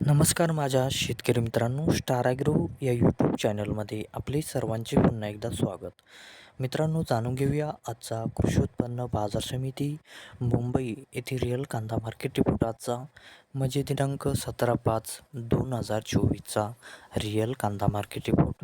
नमस्कार माझ्या शेतकरी मित्रांनो स्टार ॲग्रो या यूट्यूब चॅनलमध्ये आपले सर्वांचे पुन्हा एकदा स्वागत. मित्रांनो जाणून घेऊया आजचा कृषी उत्पन्न बाजार समिती मुंबई येथे रिअल कांदा मार्केट रिपोर्टाचा म्हणजे दिनांक सतरा पाच दोन हजार चोवीसचा रिअल कांदा मार्केट रिपोर्ट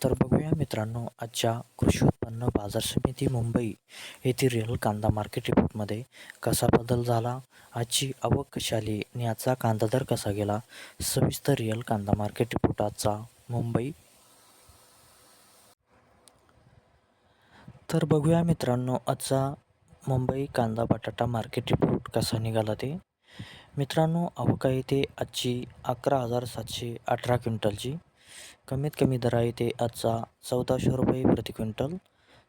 तर बघूया मित्रांनो आजच्या कृषी उत्पन्न बाजार समिती मुंबई येथील रिअल कांदा मार्केट रिपोर्टमध्ये कसा बदल झाला आजची आवक कशी आली आणि आजचा कांदा दर कसा गेला सविस्तर रिअल कांदा मार्केट रिपोर्ट आजचा मुंबई. तर बघूया मित्रांनो आजचा मुंबई कांदा बटाटा मार्केट रिपोर्ट कसा निघाला ते. मित्रांनो आवक आहे ते आजची अकरा हजार सातशे अठरा क्विंटलची. कमीत कमी दर आहे ते आजचा चौदाशे रुपये प्रति क्विंटल.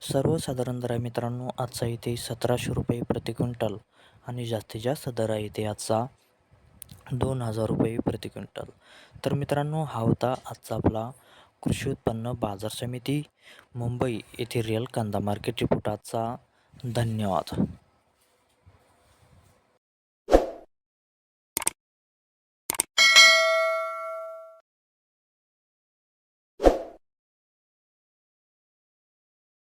सर्वसाधारण दर आहे मित्रांनो आजचा इथे सतराशे रुपये प्रति क्विंटल आणि जास्तीत जास्त दर आहे ते आजचा दोन हजार रुपये प्रति क्विंटल. तर मित्रांनो हा होता आजचा आपला कृषी उत्पन्न बाजार समिती मुंबई येथे रिअल कांदा मार्केट रिपोर्ट आजचा. धन्यवाद.